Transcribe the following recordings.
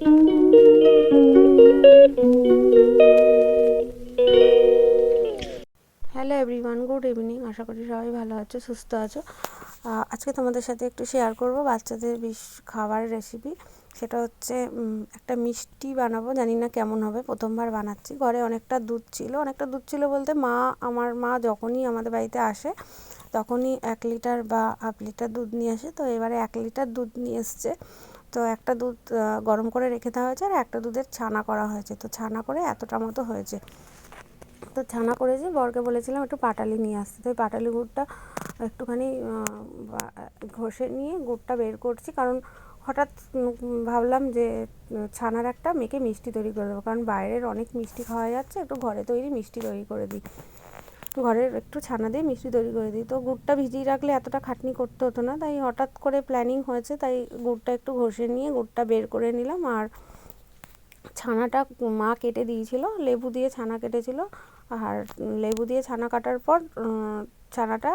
Hello everyone good evening আশা করি সবাই ভালো আছো, সুস্থ আছো। আজকে তোমাদের সাথে একটু শেয়ার করব বাচ্চাদের বিশ খাবার রেসিপি সেটা হচ্ছে একটা মিষ্টি বানাবো, জানি না কেমন হবে। প্রথমবার বানাচ্ছি। ঘরে অনেকটা দুধ ছিল। অনেকটা দুধ ছিল বলতে মা, আমার মা যখনই আমাদের বাড়িতে আসে, তখনই এক লিটার বা হাফ লিটার দুধ নিয়ে আসে। তো এবারে এক লিটার দুধ নিয়ে এসছে। তো একটা দুধ গরম করে রেখে দেওয়া হয়েছে আর একটা দুধের ছানা করা হয়েছে। তো ছানা করে এতটা মতো হয়েছে। তো ছানা করেছি বরকে বলেছিলাম একটু পাটালি নিয়ে আসতে। তো পাটালি গুড়টা একটুখানি ঘষে নিয়ে গুড়টা বের করছি। কারণ হঠাৎ ভাবলাম যে, ছানার একটা মেখে মিষ্টি তৈরি করে দেবো। কারণ বাইরের অনেক মিষ্টি খাওয়া যাচ্ছে, একটু ঘরে তৈরি মিষ্টি তৈরি করে দিই। ঘরের একটু ছানা দিয়ে মিষ্টি তৈরি করে দিই। তো গুড়টা ভিজিয়ে রাখলে এতটা খাটনি করতে হতো না, তাই হঠাৎ করে প্ল্যানিং হয়েছে, তাই গুড়টা একটু ঘষে নিয়ে গুড়টা বের করে নিলাম। আর ছানাটা মা কেটে দিয়েছিল, লেবু দিয়ে ছানা কেটেছিল। আর লেবু দিয়ে ছানা কাটার পর ছানাটা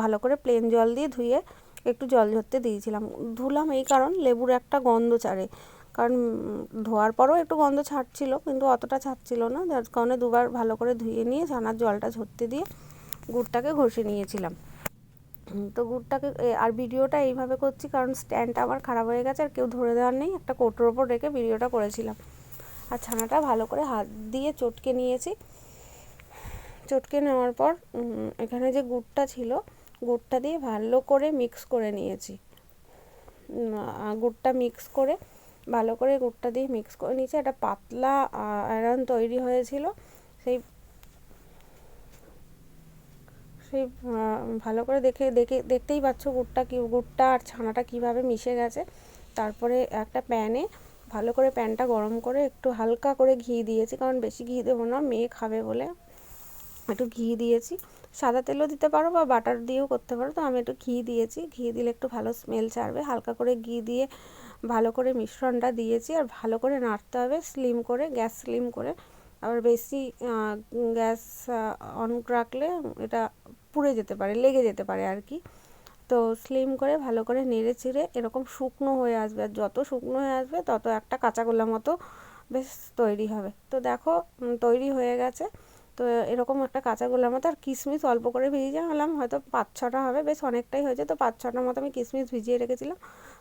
ভালো করে প্লেন জল দিয়ে ধুয়ে একটু জল ঝরতে দিয়েছিলাম। ধুলাম এই কারণ লেবুর একটা গন্ধ ছাড়ে। কারণ ধোয়ার পরও একটু গন্ধ ছাড়ছিল, কিন্তু অতটা ছাড়ছিল না। যার কারণে দুবার ভালো করে ধুয়ে নিয়ে ছানার জলটা ঝরতে দিয়ে গুড়টাকে ঘষে নিয়েছিলাম। তো গুড়টাকে আর ভিডিওটা এইভাবে করছি কারণ স্ট্যান্ডটা আমার খারাপ হয়ে গেছে, আর কেউ ধরে দেওয়ার নেই। একটা কোটোর ওপর রেখে ভিডিওটা করেছিলাম। আর ছানাটা ভালো করে হাত দিয়ে চটকে নিয়েছি। চটকে নেওয়ার পর এখানে যে গুড়টা ছিল, গুড়টা দিয়ে ভালো করে মিক্স করে নিয়েছি। গুড়টা মিক্স করে ভালো করে গুড়টা দিয়ে মিক্স করে নিয়েছি। একটা পাতলা আয়রন তৈরি হয়েছিল। সেই সেই ভালো করে দেখে দেখে, দেখতেই পাচ্ছ গুড়টা কি, গুড়টা আর ছানাটা কীভাবে মিশে গেছে। তারপরে একটা প্যানে ভালো করে প্যানটা গরম করে একটু হালকা করে ঘি দিয়েছি, কারণ বেশি ঘি দেবো না, মেয়ে খাবে বলে। একটু ঘি দিয়েছি। সাদা তেলও দিতে পারো বা বাটার দিয়েও করতে পারো। তো আমি একটু ঘি দিয়েছি। ঘি দিলে একটু ভালো স্মেল ছাড়বে। হালকা করে ঘি দিয়ে ভালো করে মিশ্রণটা দিয়েছি আর ভালো করে নাড়তে হবে স্লিম করে, গ্যাস স্লিম করে। আবার বেশি গ্যাস অন রাখলে এটা পুড়ে যেতে পারে, লেগে যেতে পারে আর কি। তো স্লিম করে ভালো করে নেড়ে চিড়ে এরকম শুকনো হয়ে আসবে। আর যত শুকনো হয়ে আসবে তত একটা কাঁচা গোলা মতো বেশ তৈরি হবে। তো দেখো তৈরি হয়ে গেছে। তো এরকম একটা কাঁচা গোলার মতো আর কিশমিশ অল্প করে ভিজিয়ে আনলাম হয়তো পাঁচ ছটা হবে, বেশ অনেকটাই হয়েছে। তো পাঁচ ছটার মতো আমি কিশমিশ ভিজিয়ে রেখেছিলাম।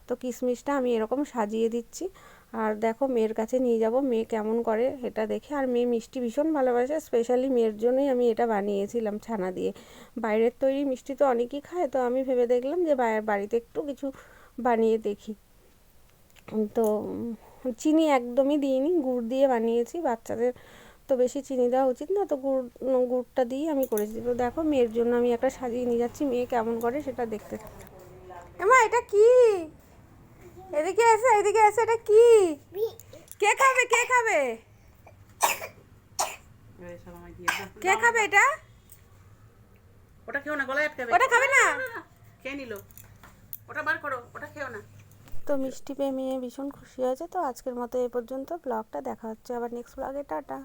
তো কিশমিশটা আমি এরকম সাজিয়ে দিচ্ছি। আর দেখো মেয়ের কাছে নিয়ে যাব, মেয়ে কেমন করে এটা দেখে। আর মেয়ে মিষ্টি ভীষণ ভালোবাসে স্পেশালি মেয়ের জন্যই আমি এটা বানিয়েছিলাম ছানা দিয়ে। বাইরের তৈরি মিষ্টি তো অনেকেই খায়, তো আমি ভেবে দেখলাম যে বাড়িতে একটু কিছু বানিয়ে দেখি। তো চিনি একদমই দিইনি, গুড় দিয়ে বানিয়েছি, বাচ্চাদের তো বেশি চিনি দেওয়া উচিত না তো গুড় গুড়টা দিয়েই আমি করেছি। তো দেখো মেয়ের জন্য আমি একটা সাজিয়ে নিয়ে যাচ্ছি মেয়ে কেমন করে সেটা দেখতে এমা এটা কি? এদিকে এসে এদিকে এসে এটা কি? কে খাবে কে খাবে? দিয়ে। কে খাবে এটা? ওটা খেও না গলায় আটকাবে। ওটা খাবে না? খেয়ে নিল। ওটা বার করো ওটা খেও না। তো মিষ্টি পেয়ে মেয়ে ভীষণ খুশি হয়েছে তো আজকের মতো এ পর্যন্ত ব্লগটা দেখা হচ্ছে আবার নেক্সট ব্লগে টাটা।